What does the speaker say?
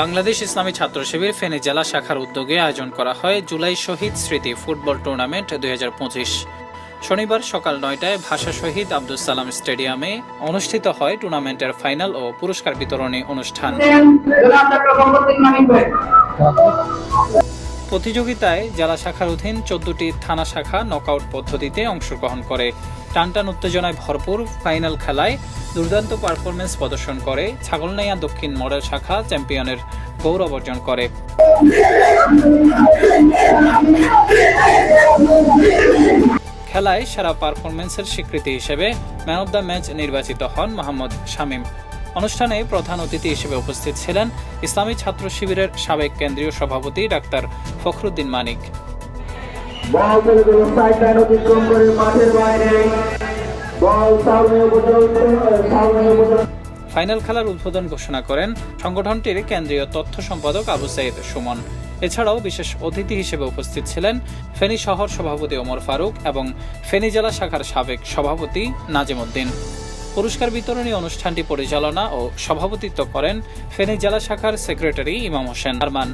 বাংলাদেশ ইসলামী ছাত্র শিবির ফেনী জেলা শাখার উদ্যোগে আয়োজন করা হয় জুলাই শহীদ স্মৃতি ফুটবল টুর্নামেন্ট দুই হাজার পঁচিশ। শনিবার সকাল নয়টায় ভাষা শহীদ আব্দুল সালাম স্টেডিয়ামে অনুষ্ঠিত হয় টুর্নামেন্টের ফাইনাল ও পুরস্কার বিতরণী অনুষ্ঠান। প্রতিযোগিতায় জেলা শাখার অধীন চোদ্দটি থানা শাখা নকআউট পদ্ধতিতে অংশগ্রহণ করে। টানটান উত্তেজনায় ভরপুর ফাইনাল খেলায় দুর্দান্ত পারফরমেন্স প্রদর্শন করে। ছাগলনাইয়া দক্ষিণ মডেল শাখা চ্যাম্পিয়নের গৌরব অর্জন করে। খেলায় সেরা পারফরমেন্সের স্বীকৃতি হিসেবে ম্যান অব দ্য ম্যাচ নির্বাচিত হন মোহাম্মদ শামীম। অনুষ্ঠানে প্রধান অতিথি হিসেবে উপস্থিত ছিলেন ইসলামী ছাত্র শিবিরের সাবেক কেন্দ্রীয় সভাপতি ডাক্তার ফখরুদ্দিন মানিক। ফাইনাল খেলার উদ্বোধন ঘোষণা করেন সংগঠনটির কেন্দ্রীয় তথ্য সম্পাদক আবু সাইদ সুমন। এছাড়াও বিশেষ অতিথি হিসেবে উপস্থিত ছিলেন ফেনী শহর সভাপতি ওমর ফারুক এবং ফেনী জেলা শাখার সাবেক সভাপতি নাজিম উদ্দিন পুরস্কার বিতরণী অনুষ্ঠানটি পরিচালনা ও সভাপতিত্ব করেন ফেনী জেলা শাখার সেক্রেটারি ইমাম হোসেন আরমান.